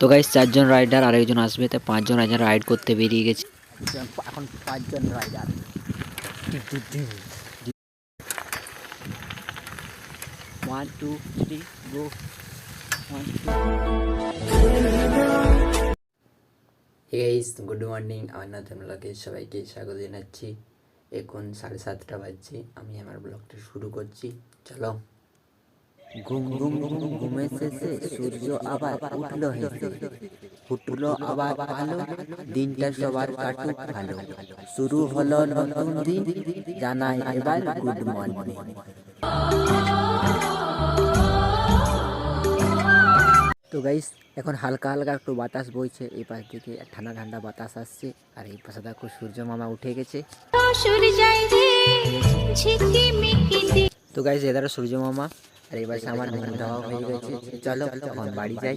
তো গাইস চারজন রাইডার আর একজন আসবে তাই পাঁচজন রাইডার রাইড করতে বেরিয়ে গেছে। এখন পাঁচজন rider one two three go guys good morning আমার নতুন ব্লগে সবাইকে স্বাগত জানাচ্ছি। এখন সাড়ে সাতটা বাজছে আমি আমার ব্লগটা শুরু করছি। চলো। ঘুম ঘুম ঘুম ঘুমে শেষে সূর্য আবার উঠল হেসে। উঠল আবার ভালো। দিনটা সবার কাটুক ভালো। শুরু হলো নতুন দিন। জানাই এবার গুড মর্নিং। তো গাইস এখন হালকা হালকা একটু বাতাস বইছে। এই পাশ থেকে ঠান্ডা ঠান্ডা বাতাস আসছে। আর এই পাশে দেখো সূর্য মামা উঠে গেছে। সূর্যায় রে ঝিকিমিকি দি তো গাইস এদারও সূর্য মামা। আর পাশে আমার ঘুম দেওয়া হয়ে গেছে। চলো এখন বাড়ি যাই।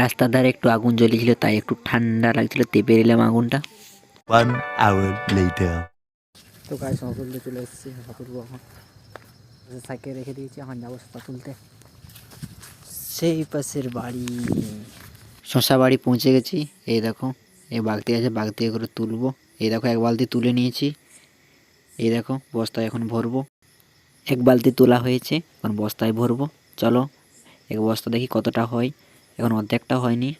রাস্তার ধারে একটু আগুন জ্বলেছিল তাই একটু ঠান্ডা লাগছিল। তেপে নিলাম আগুনটা। One hour later. তো গাইস সাঁতার তুলতে চলে এসেছি। তুলবো এখন সাইকেল রেখে দিয়েছি। এখন যাব সাঁতার তুলতে। সেই পাশের বাড়ি। শশা বাড়ি পৌঁছে গেছি। এই দেখো এই বাগতি আছে বাগতি করে তুলবো। এই দেখো এক বালতি তুলে নিয়েছি। এই দেখো বস্তায় এখন ভরবো। এক বালতি তোলা হয়েছে, এখন বস্তায় ভরবো। চলো, এক বস্তা দেখি কতটা হয়। এখন অর্ধেকটা হয়নি।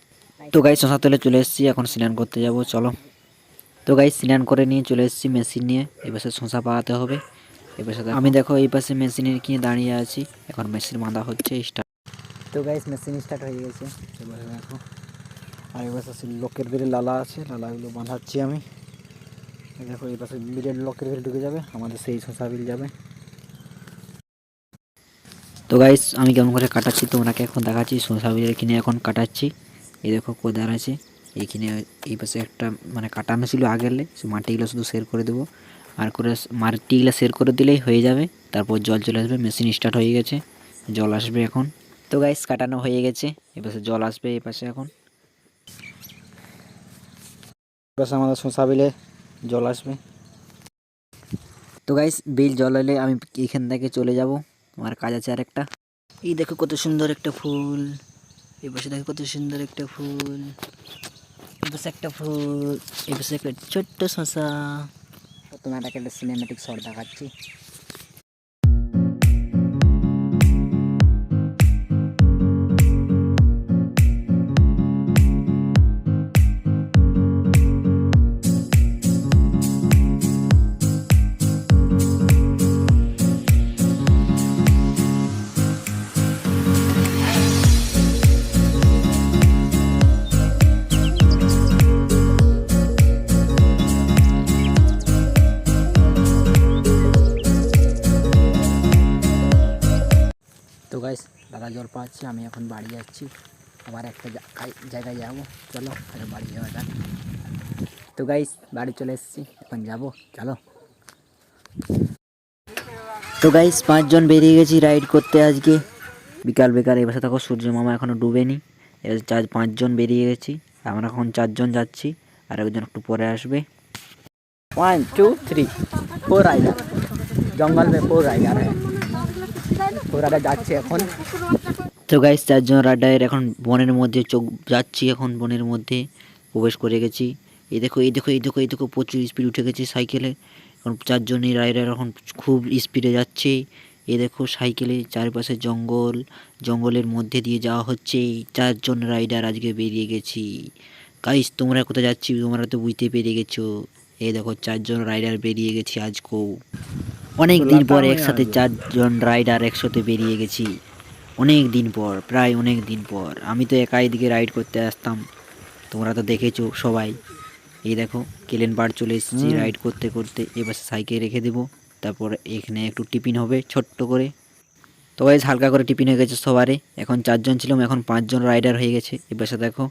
তো গাই শশা তুলে চলে এসেছি, এখন স্নান করতে যাব, চলো। তো গাই স্নান করে নিয়ে চলে এসেছি মেশিন নিয়ে। এই পাশে শশা পাওয়াতে হবে। দেখো- আমি দেখো এই পাশে মেশিনের কিনে দাঁড়িয়ে আছি। এখন মেশিন বাঁধা হচ্ছে স্টার্ট তো গাইস মেশিন স্টার্ট হয়ে গেছে। এবারে দেখো। আর এবার লোকের বেড়ে লালা আছে, লালাগুলো বাঁধাচ্ছি আমি। দেখো, এই পাশে বিলের লোকের বেড়ে ঢুকে যাবে। আমাদের সেই শশা বিল যাবে। তো গাইস আমি কেমন করে কাটাচ্ছি তোমরাকে এখন দেখাচ্ছি। শসা বিলের কিনে এখন কাটাচ্ছি। এই দেখো কোদার আছে এইখানে এই পাশে একটা মানে কাটানো ছিল আগেরলে মাটিগুলো শুধু সের করে দেবো। আর করে মাটিগুলো সের করে দিলেই হয়ে যাবে। তারপর জল চলে আসবে। মেশিন স্টার্ট হয়ে গেছে। জল আসবে এখন। তো গাইস কাটানো হয়ে গেছে। এই পাশে জল আসবে এই পাশে এখন। আমাদের শশা বিলে জল আসবে। তো গাইস বিল জল এলে আমি এখান থেকে চলে যাব। আমার কাজ আছে আর একটা এই দেখো কত সুন্দর একটা ফুল। এই পাশে দেখো কত সুন্দর একটা ফুল। এই পাশে একটা ফুল। এই পাশে একটা ছোট্ট শশা। তোমার একটা সিনেমেটিক শট দেখাচ্ছি। গাইস দাদা জল পাচ্ছি, আমি এখন বাড়ি যাচ্ছি। আবার একটা জায়গায় যাব। চলো আরে বাড়ি যাওয়া যাক। তো গাইস বাড়ি চলে এসেছি, এখন যাব। চলো। তো গাইস পাঁচজন বেরিয়ে গেছি রাইড করতে আজকে। বিকাল বিকাল এবার দেখো সূর্য মামা এখনও ডুবেনি। এবার চার পাঁচজন বেরিয়ে গেছি। আমরা এখন চারজন যাচ্ছি, আর একজন একটু পরে আসবে। One two three four rider জঙ্গল ফোর রাইডার হ্যাঁ তো যাচ্ছে এখন। তো গাইস চারজন রাডারের এখন বনের মধ্যে চোখ, যাচ্ছি এখন বনের মধ্যে। প্রবেশ করে গেছি। এই দেখো এই দেখো এই দেখো এই দেখো, প্রচুর স্পিড উঠে গেছে সাইকেলে এখন চারজনই রাইডার এখন খুব স্পিডে যাচ্ছে। এ দেখো সাইকেলে চারপাশে জঙ্গল, জঙ্গলের মধ্যে দিয়ে যাওয়া হচ্ছে। চারজন রাইডার আজকে বেরিয়ে গেছি। গাইস তোমরা কোথায় যাচ্ছি তোমরা তো বুঝতে পেরে গেছো। এই দেখো চারজন রাইডার বেরিয়ে গেছি আজকেও। অনেক দিন পর একসাথে চারজন রাইডার একসাথে বেরিয়ে গেছি। অনেক দিন পর প্রায় অনেক দিন পর। আমি তো একাই দিকে রাইড করতে আসতাম। তোমরা তো দেখেছ সবাই। এই দেখো কেলেন বার চলে এসেছি রাইড করতে করতে। এবার সাইকেল রেখে দেবো। তারপর এখানে একটু টিফিন হবে ছোট্ট করে। তো গাইজ হালকা করে টিফিন হয়ে গেছে সবারই এখন চারজন ছিলাম এখন পাঁচজন রাইডার হয়ে গেছে। এবার দেখো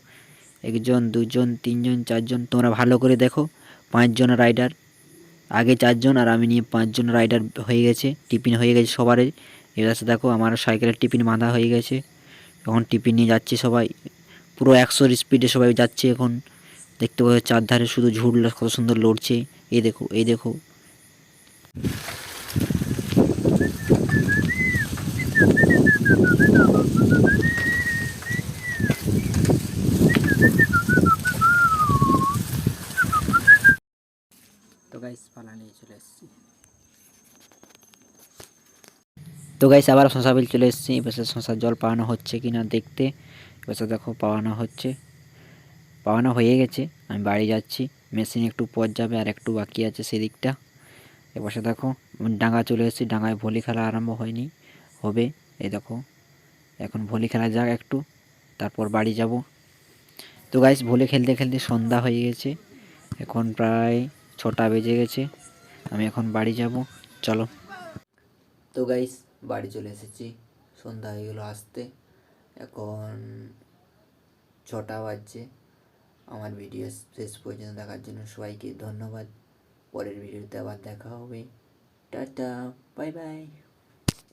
একজন দুজন তিনজন চারজন। তোমরা ভালো করে দেখো পাঁচজন রাইডার আগে চারজন আর আমি নিয়ে পাঁচজন রাইডার হয়ে গেছে টিফিন হয়ে গেছে সবারই এবার সে দেখো, আমার সাইকেলের টিফিন বাঁধা হয়ে গেছে। এখন টিফিন নিয়ে যাচ্ছি সবাই। পুরো একশোর স্পিডে সবাই যাচ্ছে এখন। দেখতে পাচ্ছ চারধারে শুধু ঝুড় কত সুন্দর লড়ছে। এই দেখো এই দেখো। তো গাইস পালা নিয়ে চলে এসেছি তো গাইস আবার শশা বিল চলে এসেছি। এবার শশার জল পাওয়ানো হচ্ছে কি না দেখতে এবার দেখো পাওয়ানো হচ্ছে। পাওয়ানো হয়ে গেছে। আমি বাড়ি যাচ্ছি। মেশিন একটু পর যাবে আর একটু বাকি আছে সেদিকটা। এবার দেখো, ডাঙ্গা চলে এসেছি। ডাঙ্গায় ভলি খেলা আরম্ভ হয়নি। হবে। এই দেখো, এখন ভলি খেলা যাক একটু। তারপর বাড়ি যাব। তো গাইস ভলি খেলতে খেলতে সন্ধ্যা হয়ে গেছে। এখন প্রায় ছটা বেজে গেছে। আমি এখন বাড়ি যাব। চলো। তো গাইস বাড়ি চলে এসেছি। সন্ধ্যা হয়ে গেলো আসতে। এখন ছটা বাজছে। আমার ভিডিও শেষ পর্যন্ত দেখার জন্য সবাইকে ধন্যবাদ। পরের ভিডিওতে আবার দেখা হবে। Tata, bye bye.